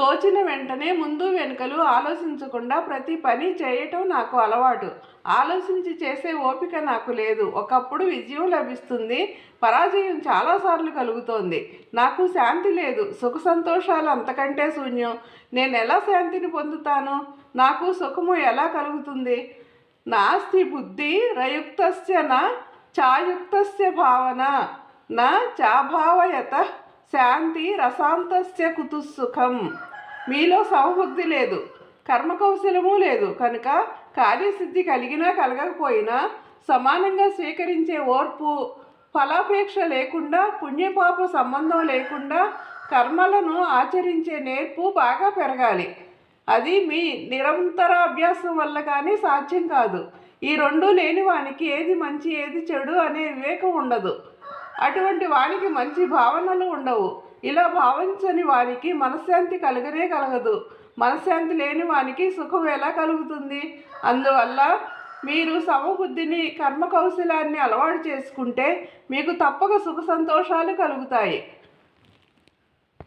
తోచిన వెంటనే ముందు వెనుకలు ఆలోచించకుండా ప్రతి పని చేయటం నాకు అలవాటు. ఆలోచించి చేసే ఓపిక నాకు లేదు. ఒకప్పుడు విజయం లభిస్తుంది. పరాజయం చాలాసార్లు కలుగుతోంది. నాకు శాంతి లేదు. సుఖ సంతోషాలు అంతకంటే శూన్యం. నేను ఎలా శాంతిని పొందుతాను? నాకు సుఖము ఎలా కలుగుతుంది? నాస్తి బుద్ధి రయుక్తస్య నా చాయుక్తస్య భావన నా చాభావయత శాంతి రసాంతస్య కుతుసుఖం మీలో సమబుద్ధి లేదు కర్మకౌశలము లేదు. కనుక కార్యసిద్ధి కలిగినా కలగకపోయినా సమానంగా స్వీకరించే ఓర్పు ఫలాపేక్ష లేకుండా పుణ్యపాప సంబంధం లేకుండా కర్మలను ఆచరించే నేర్పు బాగా పెరగాలి. అది మీ నిరంతర అభ్యాసం వల్ల కానీ సాధ్యం కాదు. ఈ రెండు లేని వానికి ఏది మంచి ఏది చెడు అనే వివేకం ఉండదు. అటువంటి వానికి మంచి భావనలు ఉండవు. ఇలా భావించని వారికి మనశ్శాంతి కలగనే కలగదు. మనశ్శాంతి లేని వానికి సుఖం ఎలా కలుగుతుంది? అందువల్ల మీరు సమబుద్ధిని కర్మ కౌశలాన్ని అలవాటు చేసుకుంటే మీకు తప్పక సుఖ సంతోషాలు కలుగుతాయి.